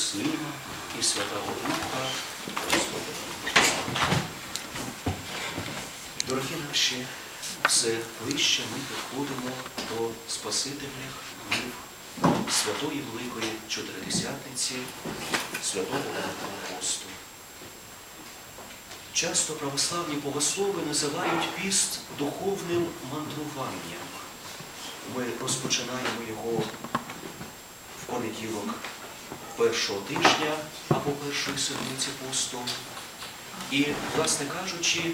Сина і Святого Духа. Господи. Дорогі наші, все ближче ми підходимо до Спасительних днів Святої Великої Чотиридесятниці, Святого Великого Посту. Часто православні богослови називають піст духовним мандруванням. Ми розпочинаємо його в понеділок першого тижня або першої седмиці посту. І, власне кажучи,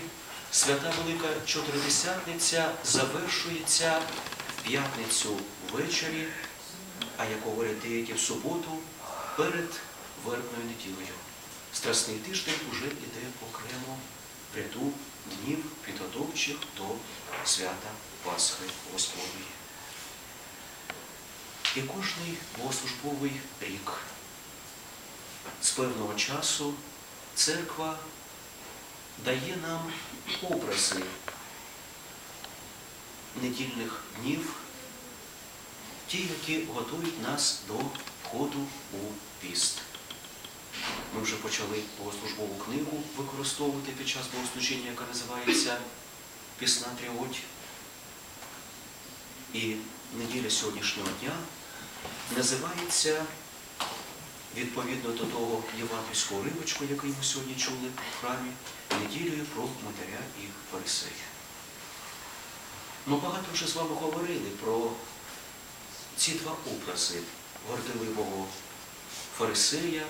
свята Велика Чотиридесятниця завершується в п'ятницю ввечері, а як говорять деякі в суботу, перед вербною неділею. Страсний тиждень уже йде окремо в ряду днів підготовчих до свята Пасхи Господньої. І кожний богослужбовий рік з певного часу церква дає нам образи недільних днів, ті, які готують нас до входу у піст. Ми вже почали богослужбову книгу використовувати під час богослужіння, яка називається Пісна Тріоть. І неділя сьогоднішнього дня називається відповідно до того євангельського ривочку, який ми сьогодні чули в храмі, неділею про Матеря і Фарисея. Ми багато вже з вами говорили про ці два образи горделивого фарисея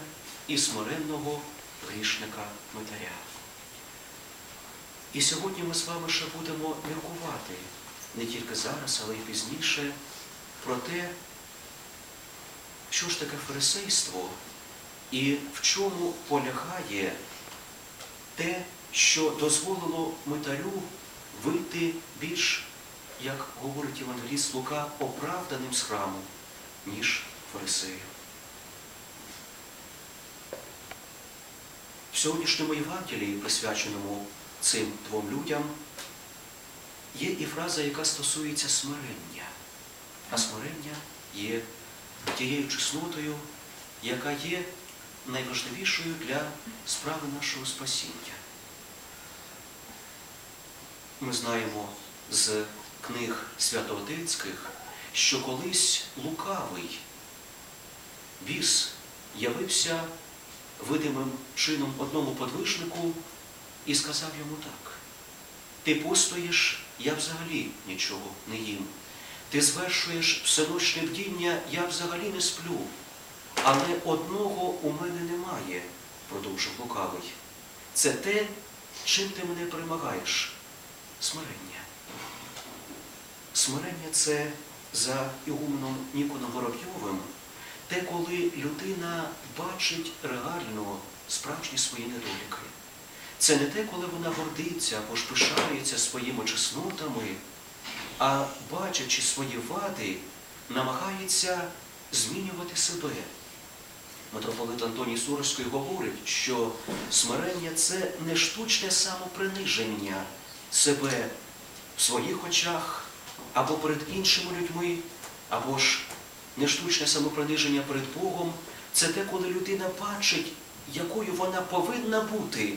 і смиренного грішника Матеря. І сьогодні ми з вами ще будемо міркувати не тільки зараз, але й пізніше про те, що ж таке фарисейство і в чому полягає те, що дозволило митарю вийти більш, як говорить Євангеліст Лука, оправданим з храму, ніж фарисею. В сьогоднішньому Євангелії, присвяченому цим двом людям, є і фраза, яка стосується смирення. А смирення є тією чеснотою, яка є найважливішою для справи нашого спасіння. Ми знаємо з книг святоотецьких, що колись лукавий біс явився видимим чином одному подвижнику і сказав йому так. Ти постоїш, я взагалі нічого не їм. Ти звершуєш всеночне бдіння, я взагалі не сплю. Але одного у мене немає, продовжив лукавий. Це те, чим ти мене перемагаєш. Смирення. Смирення це за Ігуменом Ніконом Воробйовим, те, коли людина бачить реально справжні свої недоліки. Це не те, коли вона гордиться або ж пишається своїми чеснотами, а бачачи свої вади, намагається змінювати себе. Митрополит Антоній Суровський говорить, що смирення це не штучне самоприниження себе в своїх очах або перед іншими людьми, або ж не штучне самоприниження перед Богом. Це те, коли людина бачить, якою вона повинна бути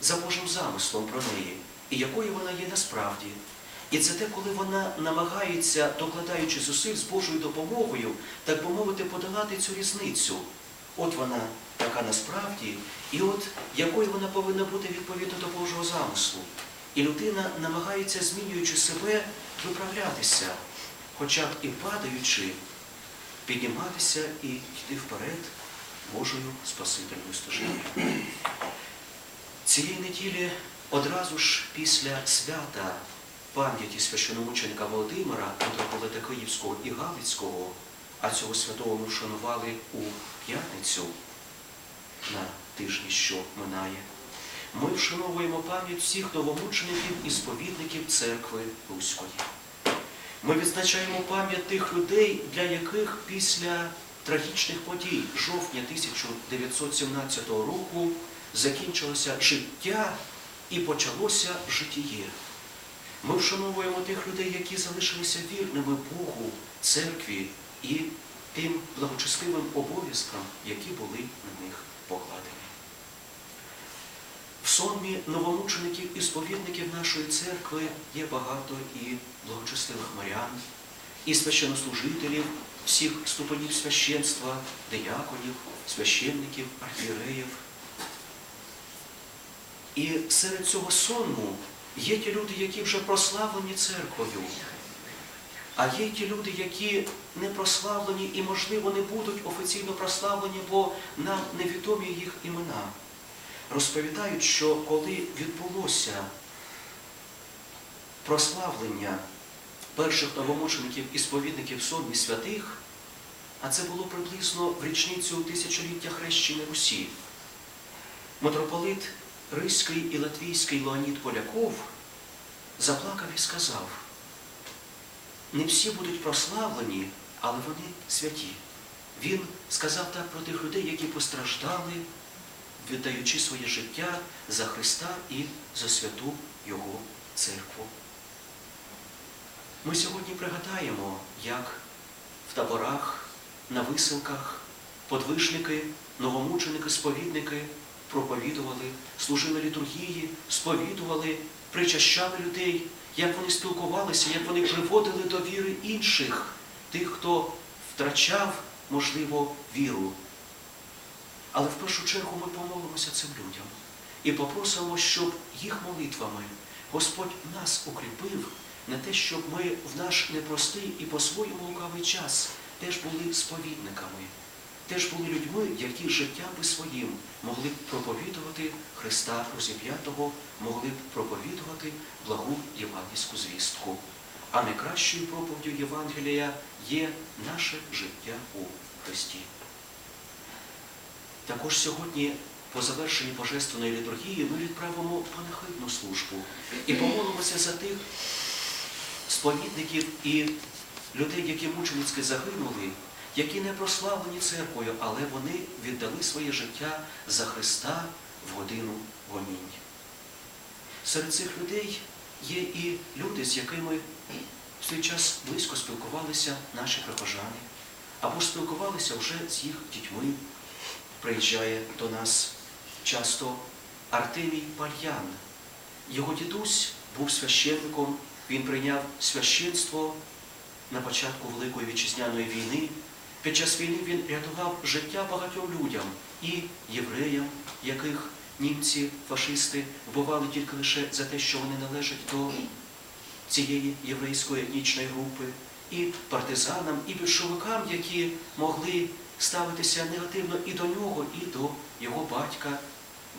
за Божим замислом про неї, і якою вона є насправді. І це те, коли вона намагається, докладаючи зусиль з Божою допомогою, так би мовити, подолати цю різницю. От вона така насправді, і от якою вона повинна бути відповідно до Божого замислу. І людина намагається, змінюючи себе, виправлятися, хоча б і падаючи, підніматися і йти вперед Божою Спасительною стежиною. Цієї неділі одразу ж після свята пам'яті священомученика Володимира, митрополита Київського і Галицького, а цього святого ми вшанували у п'ятницю на тижні, що минає, ми вшановуємо пам'ять всіх новомучеників і сповідників церкви Руської. Ми відзначаємо пам'ять тих людей, для яких після трагічних подій жовтня 1917 року закінчилося життя і почалося житіє. Ми вшановуємо тих людей, які залишилися вірними Богу, церкві і тим благочестивим обов'язкам, які були на них покладені. В сонмі новомучеників і сповідників нашої церкви є багато і благочестивих морян, і священнослужителів всіх ступенів священства, дияконів, священників, архієреїв. І серед цього сонму є ті люди, які вже прославлені церквою, а є ті люди, які не прославлені і, можливо, не будуть офіційно прославлені, бо нам невідомі їх імена. Розповідають, що коли відбулося прославлення перших новомучеників і сповідників сонмі святих, а це було приблизно в річницю тисячоліття хрещення Русі, митрополит Ризький і Латвійський Леонід Поляков заплакав і сказав, не всі будуть прославлені, але вони святі. Він сказав так про тих людей, які постраждали, віддаючи своє життя за Христа і за святу Його церкву. Ми сьогодні пригадаємо, як в таборах, на висилках подвижники, новомученики, сповідники проповідували, служили літургії, сповідували, причащали людей, як вони спілкувалися, як вони приводили до віри інших, тих, хто втрачав, можливо, віру. Але в першу чергу ми помолимося цим людям і попросимо, щоб їх молитвами Господь нас укріпив на те, щоб ми в наш непростий і по-своєму лукавий час теж були сповідниками, теж були людьми, які життям би своїм могли б проповідувати Христа розіп'ятого, могли б проповідувати благу євангельську звістку. А найкращою проповіддю Євангелія є наше життя у Христі. Також сьогодні, по завершенні Божественної літургії, ми відправимо панахидну службу і помолимося за тих сповідників і людей, які мученицьки загинули, які не прославлені церквою, але вони віддали своє життя за Христа в годину гонінь. Серед цих людей є і люди, з якими в свій час близько спілкувалися наші прихожани, або спілкувалися вже з їх дітьми. Приїжджає до нас часто Артемій Пальян. Його дідусь був священником, він прийняв священство на початку Великої вітчизняної війни. Під час війни він рятував життя багатьом людям і євреям, яких німці, фашисти вбивали тільки лише за те, що вони належать до цієї єврейської етнічної групи, і партизанам, і більшовикам, які могли ставитися негативно і до нього, і до його батька,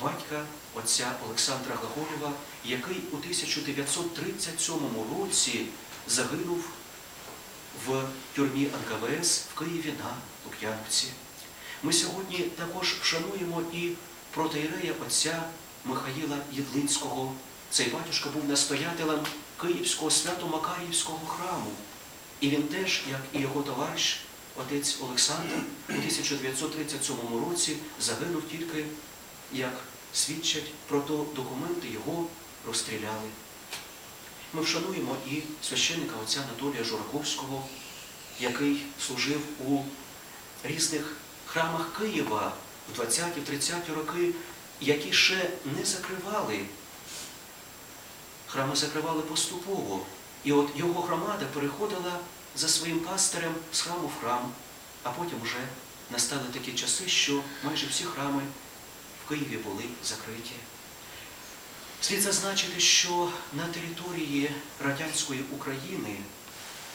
батька отця Олександра Глаголєва, який у 1937 році загинув в тюрмі НКВС в Києві на Лук'янівці. Ми сьогодні також вшануємо і протеєрея отця Михаїла Єдлинського. Цей батюшка був настоятелем Київського свято-Макарівського храму. І він теж, як і його товариш, отець Олександр, у 1937 році загинув тільки, як свідчать про то документи, його розстріляли. Ми вшануємо і священника отця Анатолія Жураковського, який служив у різних храмах Києва в 20-30 роки, які ще не закривали. Храми закривали поступово. І от його громада переходила за своїм пастирем з храму в храм, а потім вже настали такі часи, що майже всі храми в Києві були закриті. Слід зазначити, що на території радянської України,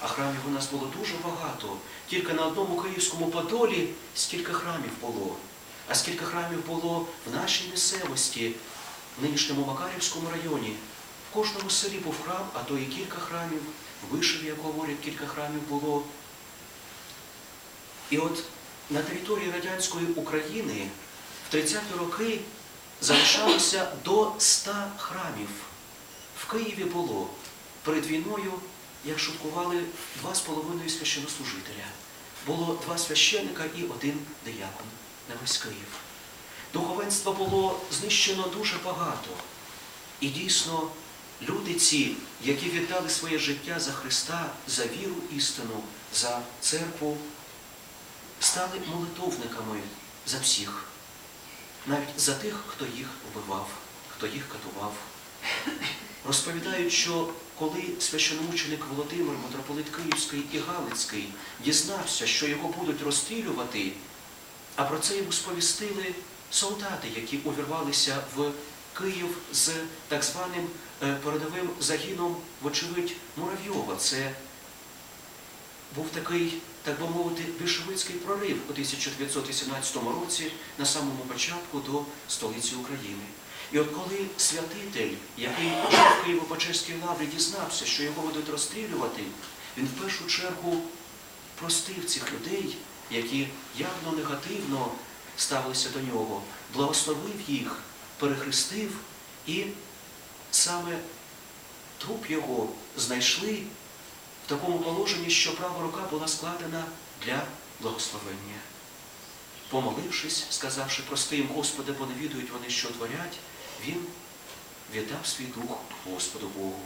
а храмів у нас було дуже багато, тільки на одному Київському Подолі стільки храмів було. А скільки храмів було в нашій місцевості, в нинішньому Макарівському районі. В кожному селі був храм, а то і кілька храмів, в Вишеві, як говорять, кілька храмів було. І от на території радянської України в 30-ті роки залишалося до 100 храмів. В Києві було перед війною, як шуткували, два з половиною священнослужителя. Було два священника і один диякон на весь Київ. Духовенства було знищено дуже багато. І дійсно, люди ці, які віддали своє життя за Христа, за віру істину, за церкву, стали молитовниками за всіх, навіть за тих, хто їх вбивав, хто їх катував. Розповідають, що коли священомученик Володимир, митрополит Київський і Галицький, дізнався, що його будуть розстрілювати, а про це йому сповістили солдати, які увірвалися в Київ з так званим е, передовим загіном, вочевидь, Муравйова. Це був такий, так би мовити, більшовицький прорив у 1918 році на самому початку до столиці України. І от коли святитель, який жив в Києво-Печерській лаврі, дізнався, що його будуть розстрілювати, він в першу чергу простив цих людей, які явно негативно ставилися до нього, благословив їх, перехрестив, і саме труп його знайшли в такому положенні, що права рука була складена для благословення. Помолившись, сказавши прости їм, Господи, бо не відують вони, що творять, він віддав свій дух Господу Богу.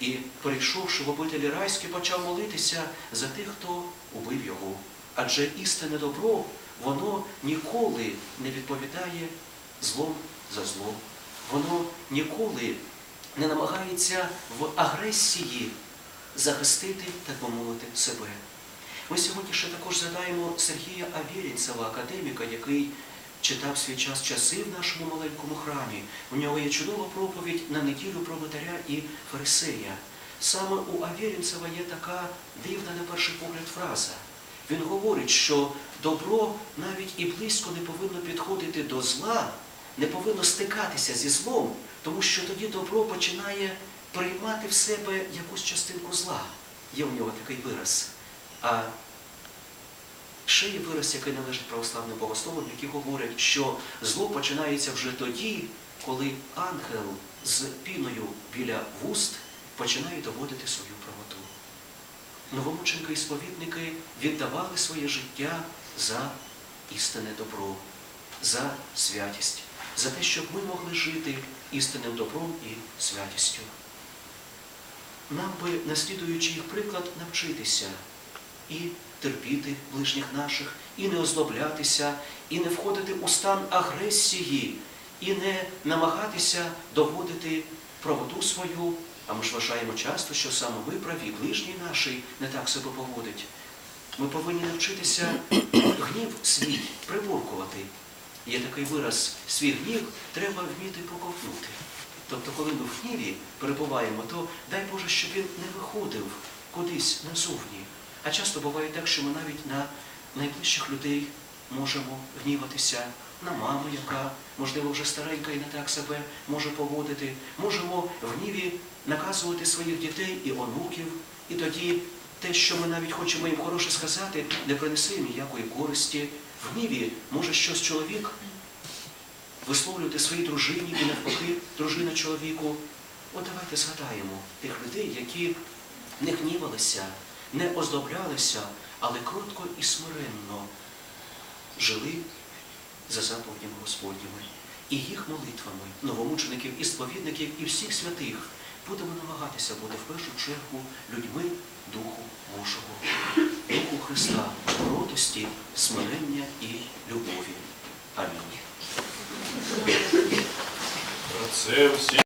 І, перейшовши в обителі райські, почав молитися за тих, хто убив його. Адже істинне добро, воно ніколи не відповідає злом за зло. Воно ніколи не намагається в агресії захистити, так би мовити, себе. Ми сьогодні ще також згадаємо Сергія Авєрінцева, академіка, який читав свій час часи в нашому маленькому храмі. У нього є чудова проповідь на неділю про Митаря і Фарисея. Саме у Авєрінцева є така дивна на перший погляд фраза. Він говорить, що добро навіть і близько не повинно підходити до зла, не повинно стикатися зі злом, тому що тоді добро починає приймати в себе якусь частинку зла. Є у нього такий вираз. А ще є вираз, який належить православним богословам, які говорять, що зло починається вже тоді, коли ангел з піною біля вуст починає доводити свою правоту. Новомученки і сповідники віддавали своє життя за істинне добро, за святість, за те, щоб ми могли жити істинним добром і святістю. Нам би, наслідуючи їх приклад, навчитися і терпіти ближніх наших, і не озлоблятися, і не входити у стан агресії, і не намагатися доводити правоту свою. А ми ж вважаємо часто, що саме ми праві, ближній наший не так себе поводить. Ми повинні навчитися гнів свій приборкувати. Є такий вираз, свій гнів треба вміти проковтнути. Тобто, коли ми в гніві перебуваємо, то дай Боже, щоб він не виходив кудись назовні. А часто буває так, що ми навіть на найближчих людей можемо гніватися, на маму, яка, можливо, вже старенька і не так себе може поводити. Можемо в гніві наказувати своїх дітей і онуків, і тоді те, що ми навіть хочемо їм хороше сказати, не принесе їм ніякої користі. В гніві може щось чоловік висловлювати своїй дружині і навпаки дружина чоловіку. От давайте згадаємо тих людей, які не гнівалися, не оздоблялися, але кротко і смиренно жили за заповідями Господніми. І їх молитвами, новомучеників і сповідників, і всіх святих будемо намагатися бути в першу чергу людьми Духу Божого, Духу Христа, кротості, смирення і любові. Амінь. Про це всі.